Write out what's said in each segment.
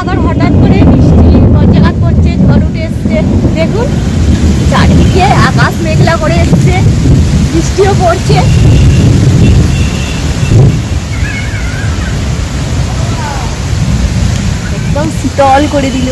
আবার হঠাৎ করে বৃষ্টি বজ্রাঘাত করছে, ঝড় উঠে এসছে। দেখুন, চারিদিকে আকাশ মেঘলা করে এসছে, বৃষ্টিও পড়ছে। একদম শীতল করে দিল।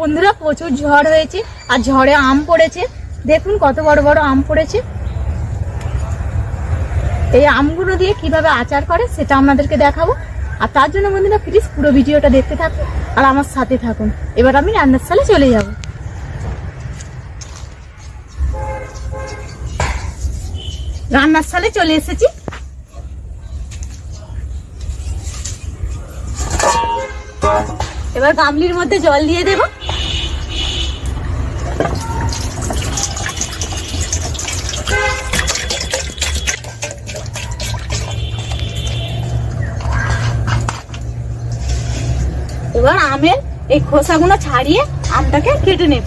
বন্ধুরা প্রচুর ঝড় হয়েছে আর ঝড়ে আম পড়েছে। দেখুন কত বড় বড় আম পড়েছে। এই আমগুলো দিয়ে কীভাবে আচার করে সেটা আপনাদেরকে দেখাবো। আর তার জন্য বন্ধুরা প্লিজ পুরো ভিডিওটা দেখতে থাকুন আর আমার সাথে থাকুন। এবার আমি রান্নার সালে চলে যাব। রান্নার সালে চলে এসেছি। এবার গামলির মধ্যে জল দিয়ে দেব। এবার আমের এই খোসাগুলো ছাড়িয়ে আমটাকে কেটে নেব।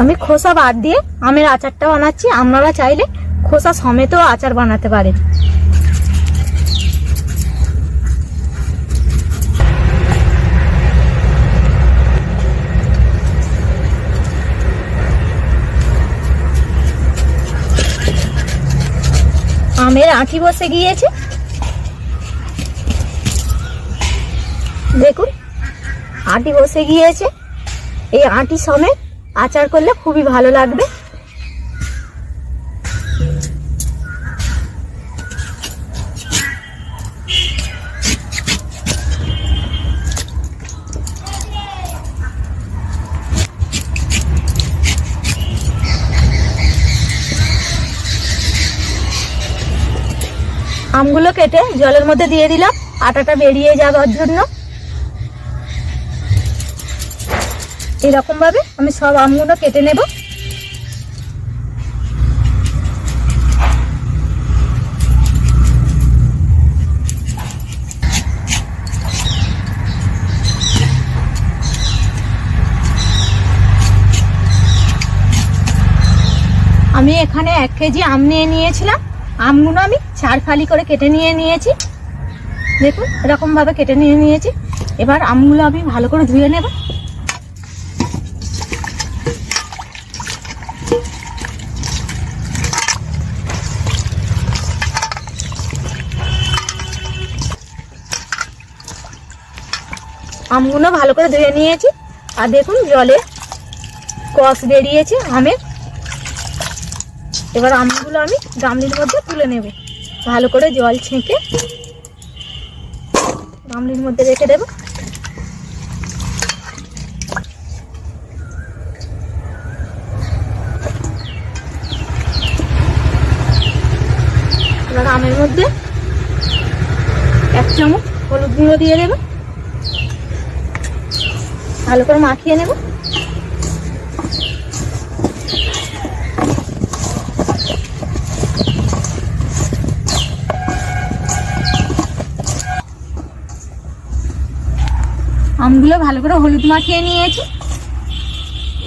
আমি খোসা বাদ দিয়ে আমের আচারটা বানাচ্ছি। আপনারা চাইলে খোসা সমেতও আচার বানাতে পারেন। আমের আঁটি বসে গিয়েছে। দেখুন আঁটি বসে গিয়েছে। এই আঁটি সমেত আচার করলে খুবই ভালো লাগবে। আমগুলো কেটে জলের মধ্যে দিয়ে দিলাম। আটাটা বেরিয়ে যাওয়ার জন্য। এরকম ভাবে আমি সব আমগুলো কেটে নেব। আমি এখানে এক কেজি আম নিয়ে নিয়েছিলাম। আমগুলো আমি চার ফালি করে কেটে নিয়ে নিয়েছি। দেখুন, এরকম ভাবে কেটে নিয়ে নিয়েছি। এবার আমগুলো আমি ভালো করে ধুয়ে নেব। আমগুলো ভালো করে ধুয়ে নিয়েছি। আর দেখুন, জলে কষ বেরিয়েছে আমের। এবার আমগুলো আমি গামলির মধ্যে তুলে নেব। ভালো করে জল ছেঁকে গামলির মধ্যে রেখে দেব। এবার আমের মধ্যে এক চামচ হলুদ গুঁড়ো দিয়ে দেব। ভালো করে মাখিয়ে নেব। আমগুলো ভালো করে হলুদ মাখিয়ে নিয়েছি।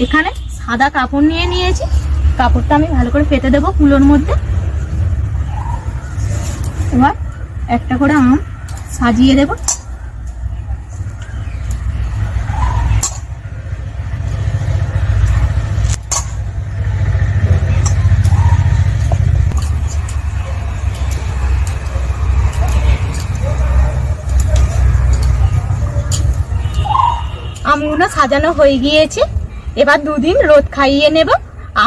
এখানে সাদা কাপড় নিয়ে নিয়েছি। কাপড়টা আমি ভালো করে পেতে দেবো কুলোর মধ্যে। এবার একটা করে আম সাজিয়ে দেব আমগুলো সাজানো হয়ে গিয়েছে। এবার দুদিন রোদ খাইয়ে নেব।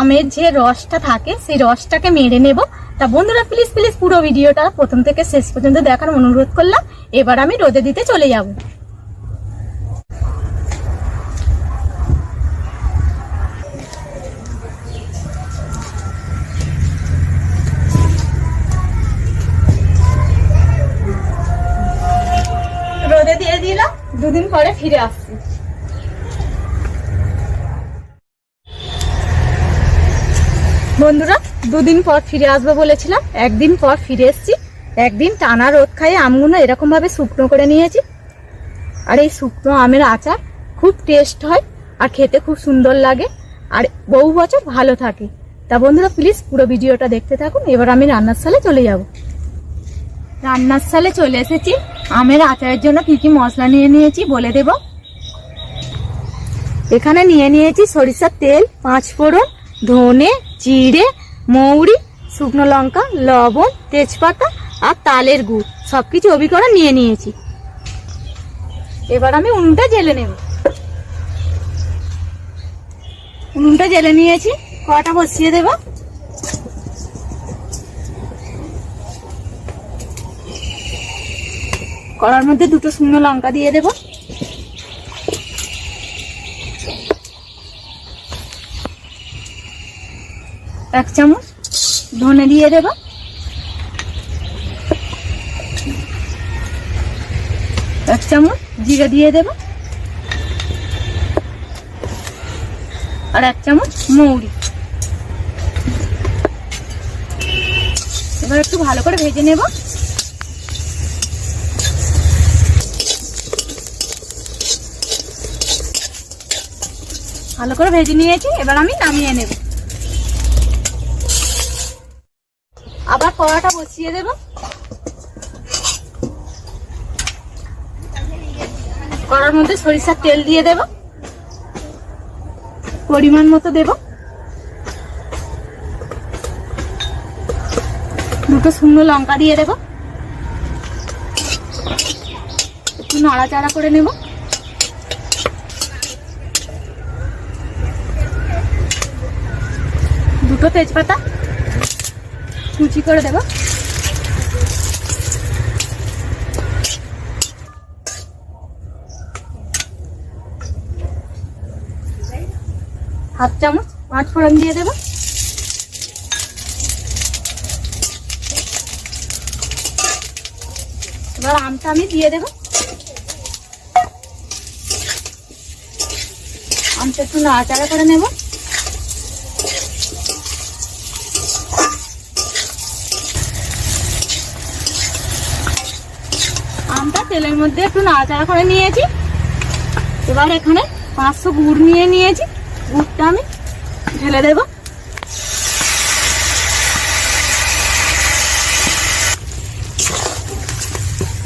আমের যে রসটা থাকে, সেই রসটাকে মেরে নেব। তা বন্ধুরা প্লিজ প্লিজ পুরো ভিডিওটা প্রথম থেকে শেষ পর্যন্ত দেখার অনুরোধ করলাম। এবার আমি রোদে দিতে চলে যাব। রোদে দিয়ে দিলাম, দুদিন পরে ফিরে আসছি বন্ধুরা, দুদিন পর ফিরে আসব বলেছিলাম, একদিন পর ফিরে এসেছি। একদিন টানা রোদ খাইয়ে আমগুলো এরকম ভাবে শুকনো করে নিয়েছি। আর এই শুকনো আমের আচার খুব টেস্ট হয় আর খেতে খুব সুন্দর লাগে। আর বহু বছর ভালো থাকে। তা বন্ধুরা প্লিজ পুরো ভিডিওটা দেখতে থাকুন। এবার আমি রান্নার সালে চলে যাব। রান্নার সালে চলে এসেছি। আমের আচারের জন্য কি কি মশলা নিয়ে নিয়েছি বলে দেব। এখানে নিয়ে নিয়েছি সরিষার তেল পাঁচ ফোড়ন ধনে জিরে, মৌরি, শুকনো লঙ্কা, লবণ, তেজপাতা আর তালের গুড়। সব কিছু করে নিয়ে নিয়েছি। এবার আমি উনুনটা জেলে নেব। উনুনটা জেলে নিয়েছি। কটা বসিয়ে দেব। কড়ার মধ্যে দুটো শুকনো লঙ্কা দিয়ে দেব। এক চামচ ধনে দিয়ে দেব। এক চামচ জিরে দিয়ে দেব। আর এক চামচ মৌরি। এবার একটু ভালো করে ভেজে নেব। ভালো করে ভেজে নিয়েছি, এবার আমি নামিয়ে নেব আবার কড়াটা বসিয়ে দেব। কড়ার মধ্যে সরিষার তেল দিয়ে দেব। পরিমাণ মতো দেব। দুটো শুকনো লঙ্কা দিয়ে দেব। একটু নাড়াচাড়া করে নেব। দুটো তেজপাতা। কুচি করে দেব। হাফ চামচ পাঁচ ফোড়ন দিয়ে দেব। এবার আমটা আমি দিয়ে দেব। আমটা একটু নাড়াচাড়া করে নেব। আমটা তেলের মধ্যে একটু নাড়াচাড়া করে নিয়েছি। এবার এখানে পাঁচশো গুড় নিয়ে নিয়েছি। গুড়টা আমি ঢেলে দেবো।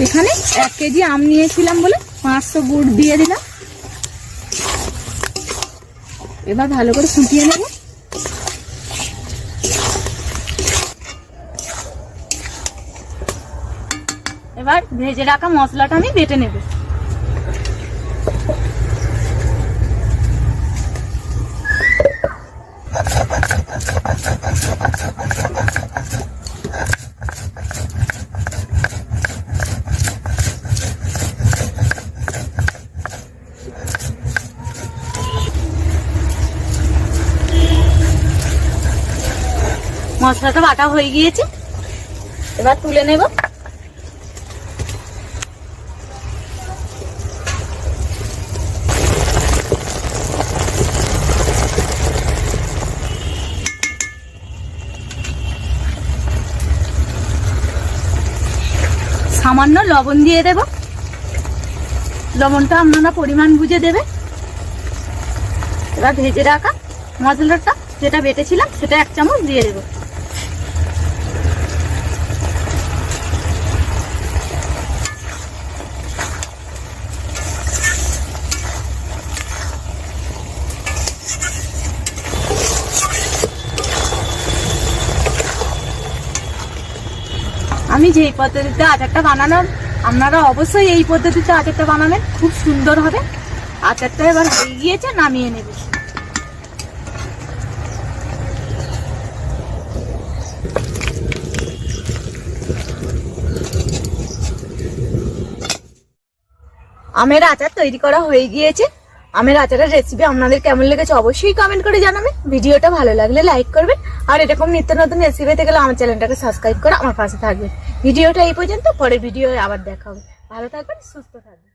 এখানে এক কেজি আম নিয়েছিলাম বলে পাঁচশো গুড় দিয়ে দিলাম। এবার ভালো করে ফুটিয়ে নেব। এবার ভেজে রাখা মশলাটা আমি বেটে নেব। মশলাটা বাটা হয়ে গিয়েছে। এবার তুলে নেব। সামান্য লবণ দিয়ে দেব। লবণটা আপনারা পরিমাণ বুঝে দেবে। এবার ভেজে রাখা মশলাটা, যেটা বেটেছিলাম, সেটা এক চামচ দিয়ে দেবো। আমি যেই পদ্ধতিতে আচারটা বানালাম আপনারা অবশ্যই এই পদ্ধতিতে আচারটা বানাবেন। খুব সুন্দর হবে। আচারটা এবার হয়ে গিয়েছে, নামিয়ে নেবে। আমের আচার তৈরি করা হয়ে গিয়েছে। আমের আচারের রেসিপি আপনাদের কেমন লেগেছে অবশ্যই কমেন্ট করে জানাবেন। ভিডিওটা ভালো লাগলে লাইক করবেন। আর এরকম নিত্য নতুন রেসিপি পেতে গেলে আমার চ্যানেলটাকে সাবস্ক্রাইব করে আমার পাশে থাকবে। ভিডিওটা এই পর্যন্ত, পরে ভিডিও আবার দেখা হবে। ভালো থাকবেন, সুস্থ থাকবেন।